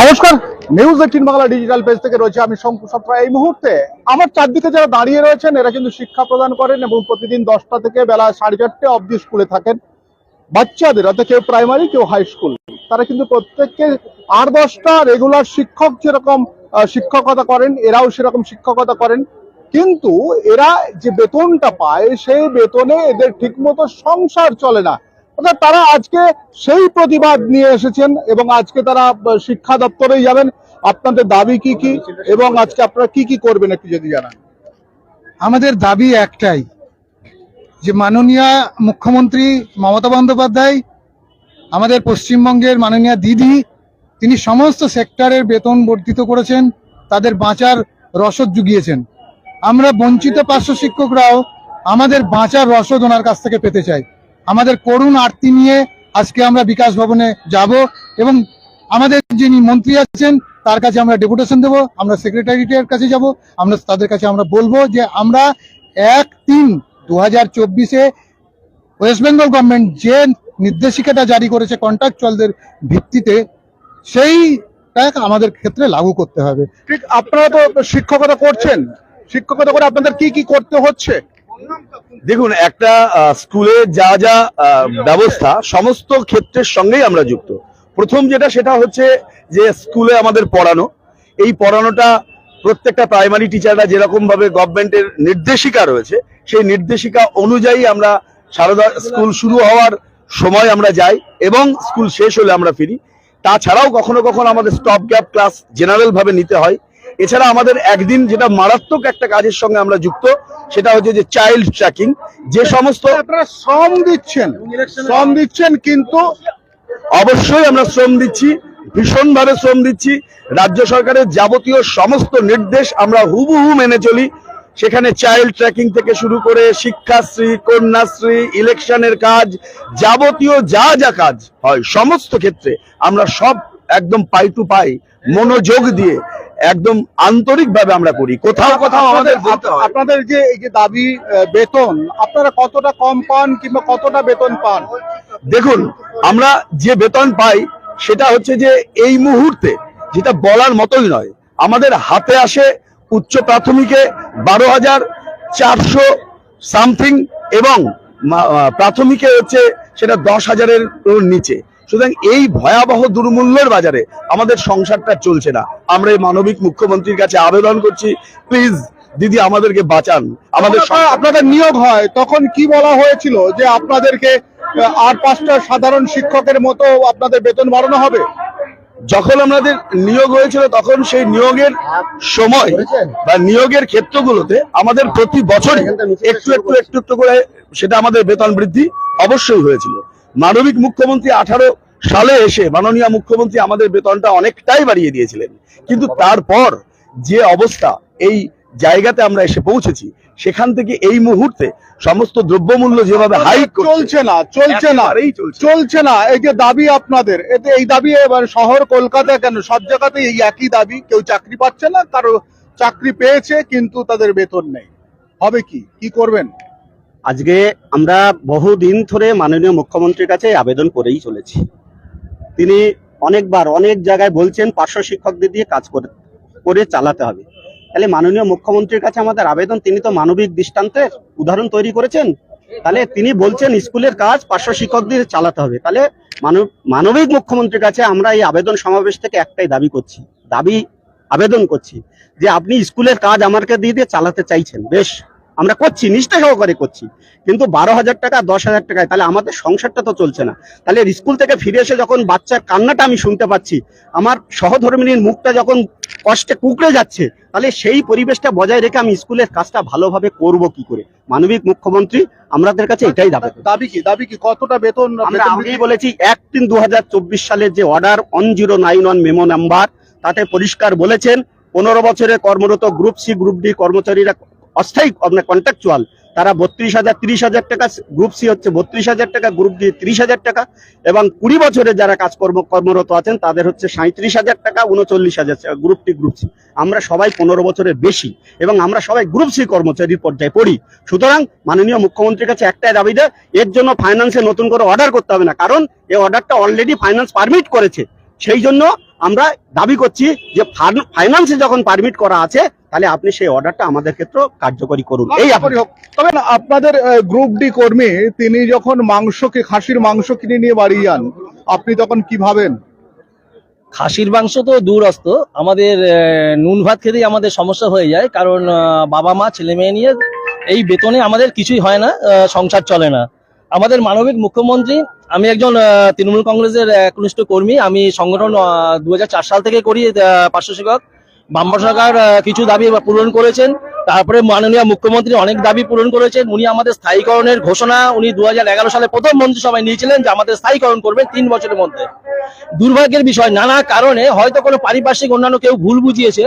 নমস্কার। News Eighteen Bangla digital page থেকে রয়েছে আমি শঙ্কু সত্রা। এই মুহূর্তে আমার চারদিকে যারা দাঁড়িয়ে রয়েছেন, এরা কিন্তু শিক্ষা প্রদান করেন এবং প্রতিদিন দশটা থেকে বেলা সাড়ে চারটে অবধি স্কুলে থাকেন। বাচ্চাদের, অর্থাৎ কেউ প্রাইমারি কেউ হাই স্কুল তারা কিন্তু প্রত্যেককে আট দশটা রেগুলার শিক্ষক যেরকম শিক্ষকতা করেন, এরাও সেরকম শিক্ষকতা করেন। কিন্তু এরা যে বেতনটা পায়, সেই বেতনে এদের ঠিকমতো সংসার চলে না। অর্থাৎ তারা আজকে সেই প্রতিবাদ নিয়ে এসেছেন এবং আজকে তারা শিক্ষা দপ্তরেই যাবেন। আপনাদের দাবি কি কি? এবং আজকে আপনারা কি কি করবেন একটু যদি জানান। আমাদের দাবি একটাই, যে মাননীয় মুখ্যমন্ত্রী মমতা বন্দ্যোপাধ্যায়, আমাদের পশ্চিমবঙ্গের মাননীয় দিদি, তিনি সমস্ত সেক্টরের বেতন বর্ধিত করেছেন, তাদের বাঁচার রসদ জুগিয়েছেন। আমরা বঞ্চিত পার্শ্ব শিক্ষকরাও আমাদের বাঁচার রসদ ওনার কাছ থেকে পেতে চাই। আমাদের করুণ আরতি নিয়ে আজকে আমরা বিকাশ ভবনে যাব এবং আমাদের যিনি মন্ত্রী আছেন, তার কাছে আমরা ডেপুটেশন দেব, আমরা সেক্রেটারিটের কাছে যাব, আমরা তাদের কাছে আমরা বলব যে আমরা এক তিন দু হাজার চব্বিশে ওয়েস্ট বেঙ্গল গভর্নমেন্ট যে নির্দেশিকাটা জারি করেছে কন্ট্রাকচুয়ালদের ভিত্তিতে সেইটা আমাদের ক্ষেত্রে লাগু করতে হবে। ঠিক, আপনারা তো শিক্ষকতা করছেন। শিক্ষকতা করে আপনাদের কি কি করতে হচ্ছে? দেখুন, একটা স্কুলে যা যা ব্যবস্থা, সমস্ত ক্ষেত্রের সঙ্গেই আমরা যুক্ত। প্রথম যেটা, সেটা হচ্ছে যে স্কুলে আমাদের পড়ানো। এই পড়ানোটা প্রত্যেকটা প্রাইমারি টিচাররা যেরকম ভাবে গভর্নমেন্টের নির্দেশিকা রয়েছে, সেই নির্দেশিকা অনুযায়ী আমরা সারদা স্কুল শুরু হওয়ার সময় আমরা যাই এবং স্কুল শেষ হলে আমরা ফিরি। তাছাড়াও কখনো কখনো আমাদের স্টপ গ্যাপ ক্লাস জেনারেল ভাবে নিতে হয়। এছাড়া আমাদের একদিন যেটা মারাত্মক একটা কাজের সঙ্গে আমরা যুক্ত সেটা হচ্ছে যে চাইল্ড ট্র্যাকিং যে সমস্ত আপনারা শ্রম দিচ্ছেন। শ্রম দিচ্ছেন কিন্তু অবশ্যই আমরা শ্রম দিচ্ছি ভীষণভাবে শ্রম দিচ্ছি। রাজ্য সরকারের যাবতীয় সমস্ত নির্দেশ আমরা হুবহু মেনে চলি। সেখানে চাইল্ড ট্র্যাকিং থেকে শুরু করে শিক্ষাশ্রী কন্যাশ্রী ইলেকশনের কাজ যাবতীয় যা যা কাজ হয় সমস্ত ক্ষেত্রে আমরা সব একদম পাই টু পাই মনোযোগ দিয়ে একদম আন্তরিকভাবে আমরা করি। কোথাও কোথাও আমাদের আপনাদের যে এই যে দাবি বেতন আপনারা কতটা কম পান কিংবা কতটা বেতন পান? দেখুন আমরা যে বেতন পাই সেটা হচ্ছে যে এই মুহূর্তে যেটা বলার মতোই নয়। আমাদের হাতে আসে উচ্চ প্রাথমিকে বারো হাজার চারশো সামথিং এবং প্রাথমিকে হচ্ছে সেটা দশ হাজারের নিচে। সুতরাং এই ভয়াবহ দুর্মূল্যের বাজারে আমাদের সংসারটা চলছে না। আমরা এই মানবিক মুখ্যমন্ত্রীর কাছে আবেদন করছি প্লিজ দিদি আমাদেরকে বাঁচান। আমাদের আপনাদের নিয়োগ হয় তখন কি বলা হয়েছিল যে আপনাদেরকে আর পাঁচটা সাধারণ শিক্ষকের মতো আপনাদের বেতন বাড়ানো হবে? যখন আমাদের নিয়োগ হয়েছিল তখন সেই নিয়োগের সময় বা নিয়োগের ক্ষেত্রগুলোতে আমাদের প্রতি বছরই একটু একটু একটু একটু করে সেটা আমাদের বেতন বৃদ্ধি অবশ্যই হয়েছিল। মানবিক মুখ্যমন্ত্রী আঠারো সালে এসে মাননীয় মুখ্যমন্ত্রী আমাদের বেতনটা অনেকটাই বাড়িয়ে দিয়েছিলেন। কিন্তু তারপর যে অবস্থা এই জায়গাতে আমরা এসে পৌঁছেছি সেখান থেকে এই মুহূর্তে সমস্ত দ্রব্যমূল্য যেভাবে হাইক চলছে না চলছে না একেবারেই চলছে না। চলছে না। এই যে দাবি আপনাদের এতে এই দাবি এবার শহর কলকাতা কেন? সব জায়গাতে এই একই দাবি কেউ চাকরি পাচ্ছে না কারও চাকরি পেয়েছে কিন্তু তাদের বেতন নেই। হবে কি? কি করবেন? আজকে আমরা বহুদিন ধরে মাননীয় মুখ্যমন্ত্রীর কাছে আবেদন করেই চলেছি। তিনি অনেকবার অনেক জায়গায় বলছেন, পার্শ্ব শিক্ষকদের দিয়ে কাজ করে করে চালাতে হবে। তাহলে মাননীয় মুখ্যমন্ত্রীর কাছে আমাদের আবেদন, তিনি তো মানবিক দৃষ্টান্তের উদাহরণ তৈরি করেছেন। তাহলে তিনি বলছেন, স্কুলের কাজ পার্শ্ব শিক্ষকদের চালাতে হবে। তাহলে মানব, মানবিক মুখ্যমন্ত্রীর কাছে আমরা এই আবেদন সমাবেশ থেকে একটাই দাবি করছি, দাবি আবেদন করছি যে আপনি স্কুলের কাজ আমাকে দিয়ে দিয়ে চালাতে চাইছেন, বেশ। আমরা করছি নিষ্ঠা সহকারে করছি। কিন্তু বারো হাজার টাকা দশ হাজার টাকায় তাহলে আমাদের সংসারটা তো চলছে না। তাহলে স্কুল থেকে ফিরে এসে যখন বাচ্চার কান্নাটা আমি শুনতে পাচ্ছি আমার সহধর্মিনীর মুখটা যখন কষ্টে কুকড়ে যাচ্ছে তাহলে সেই পরিবেশটা বজায় রেখে আমি স্কুলের কাজটা ভালোভাবে করব কি করে? মানবিক মুখ্যমন্ত্রী আমাদের কাছে এটাই দাবি। দাবি কি? দাবি কি? কতটা বেতন? আমরা আগেই বলেছি এক তিন দু সালের যে order one zero nine one memo number তাতে পরিষ্কার বলেছেন পনেরো বছরে কর্মরত গ্রুপ সি গ্রুপ ডি কর্মচারীরা অস্থায়ী আপনার কন্ট্রাকচুয়াল তারা বত্রিশ হাজার, তিরিশ হাজার টাকা গ্রুপ সি হচ্ছে বত্রিশ হাজার টাকা গ্রুপ ডি তিরিশ হাজার টাকা এবং কুড়ি বছরে যারা কাজকর্ম, কর্মরত আছেন, তাদের হচ্ছে সাঁত্রিশ হাজার টাকা, উনচল্লিশ হাজার গ্রুপ টি গ্রুপ সি আমরা সবাই পনেরো বছরের বেশি এবং আমরা সবাই গ্রুপ সি কর্মচারীর পর্যায়ে পড়ি। সুতরাং মাননীয় মুখ্যমন্ত্রীর কাছে একটাই দাবি দেয় এর জন্য ফাইন্যান্সে নতুন করে অর্ডার করতে হবে না, কারণ এই অর্ডারটা অলরেডি ফাইন্যান্স পারমিট করেছে। সেই জন্য আমরা দাবি করছি যে ফাইন্যান্সে যখন পারমিট করা আছে তাহলে আপনি সেই অর্ডারটা আমাদের ক্ষেত্রে কার্যকরী করুন। এই হোক। তবে না, আপনাদের গ্রুপ ডি কর্মী তিনি যখন মাংসকে খাসির মাংস কিনে নিয়ে বাড়ি যান আপনি তখন কি ভাবেন? খাসির মাংস তো দূরস্থ আমাদের আহ, নুন ভাত খেতেই আমাদের সমস্যা হয়ে যায় কারণ বাবা মা ছেলে মেয়ে নিয়ে এই বেতনে আমাদের কিছুই হয় না আহ, সংসার চলে না। আমাদের মানবিক মুখ্যমন্ত্রী আমি একজন তৃণমূল কংগ্রেসের একনিষ্ঠ কর্মী আমি সংগঠন দু হাজার চার সাল থেকে করি আহ, পার্শ্ব শিক্ষক বাম সরকার কিছু দাবি পূরণ করেছেন। তারপরে মাননীয় মুখ্যমন্ত্রী অনেক দাবি পূরণ করেছেন। উনি আমাদের স্থায়ীকরণের ঘোষণা উনি দু সালে প্রথম মন্ত্রিসভায় নিয়েছিলেন যে আমাদের স্থায়ীকরণ করবেন তিন বছরের মধ্যে। দুর্ভাগ্যের বিষয়, নানা কারণে হয়তো কোনো পারিপার্শ্বিক অন্যান্য কেউ ভুল বুঝিয়েছে,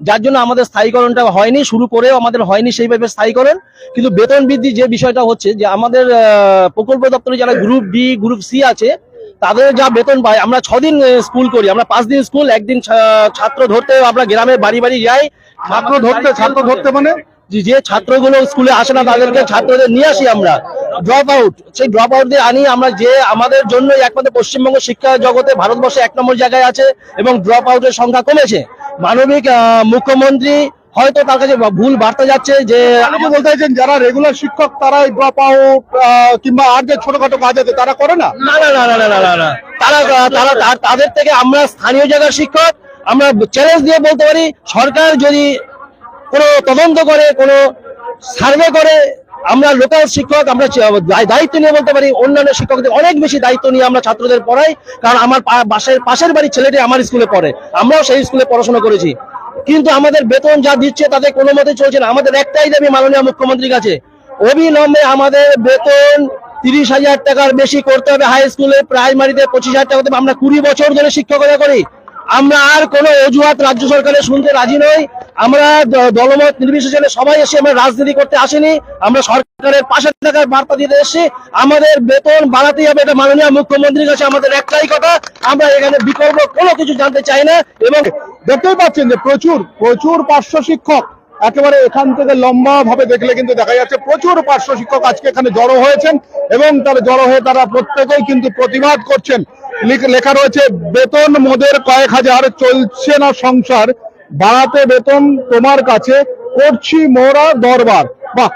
যার জন্য আমাদের স্থায়ীকরণটা হয়নি, শুরু করেও আমাদের হয়নি সেইভাবে স্থায়ীকরণ। কিন্তু বেতন বৃদ্ধি যে বিষয়টা হচ্ছে যে আমাদের প্রকল্প দপ্তরে যারা গ্রুপ বি গ্রুপ সি আছে তাদের যা বেতন পায় আমরা ছদিন স্কুল করি। আমরা পাঁচ দিন স্কুল একদিন ছাত্র ধরতে আমরা গ্রামে বাড়ি বাড়ি যাই। ছাত্র ধরতে ছাত্র ধরতে মানে? যে ছাত্রগুলো স্কুলে আসে না তাদেরকে ছাত্রদের নিয়ে আসি আমরা। ড্রপ আউট সেই ড্রপ আউটদের আনি আমরা যে আমাদের জন্য একমাত্র পশ্চিমবঙ্গ শিক্ষা জগতে ভারতবর্ষে এক নম্বর জায়গায় আছে এবং ড্রপ আউটের সংখ্যা কমেছে। মানবিক মুখ্যমন্ত্রী হয়তো তার কাছে ভুল বার্তা যাচ্ছে যে আপনি বলতে চাইছেন যারা রেগুলার শিক্ষক তারাই ড্রপ আউট কিংবা আর যে ছোটখাটো কাজ আছে তারা করে না? তারা তাদের থেকে আমরা স্থানীয় জায়গার শিক্ষক আমরা চ্যালেঞ্জ দিয়ে বলতে পারি সরকার যদি কোনো তদন্ত করে কোনো সার্ভে করে আমরা লোকাল শিক্ষক আমরা দায়িত্ব নিয়ে বলতে পারি অন্যান্য শিক্ষকদের অনেক বেশি দায়িত্ব নিয়ে আমরা ছাত্রদের পড়াই কারণ আমার পাশের পাশের বাড়ির ছেলেটি আমার স্কুলে পড়ে আমরাও সেই স্কুলে পড়াশোনা করেছি। কিন্তু আমাদের বেতন যা দিচ্ছে তাতে কোনো মতে চলছে না। আমাদের একটাই দাবি মাননীয় মুখ্যমন্ত্রীর কাছে, অবিলম্বে আমাদের বেতন তিরিশ হাজার টাকার বেশি করতে হবে হাই স্কুলে প্রাইমারিতে পঁচিশ হাজার টাকা। আমরা কুড়ি বছর ধরে শিক্ষকতা করি। আমরা আর কোনো অজুহাত রাজ্য সরকারের শুনতে রাজি নই। আমরা দলমত নির্বিশেষে সবাই এসে আমরা রাজনীতি করতে আসেনি, আমরা সরকারের পাশে থাকার বার্তা দিতে এসেছি। আমাদের বেতন বাড়াতেই হবে, এটা মাননীয় মুখ্যমন্ত্রীর কাছে আমাদের একটাই কথা। আমরা এখানে বিকল্প কোনো কিছু জানতে চাই না এবং দেখতেই পাচ্ছেন যে প্রচুর প্রচুর পার্শ্ব শিক্ষক একেবারে এখান থেকে লম্বা ভাবে দেখলে কিন্তু দেখা যাচ্ছে প্রচুর পার্শ্ব শিক্ষক আজকে এখানে জড়ো হয়েছেন এবং তারা জড়ো হয়ে তারা প্রত্যেকেই কিন্তু প্রতিবাদ করছেন। লেখা রয়েছে, বেতন মোদের কয়েক হাজার, চলছে না সংসার। বাড়াতে বেতন তোমার কাছে করছি মোরা দরবার। বাহ!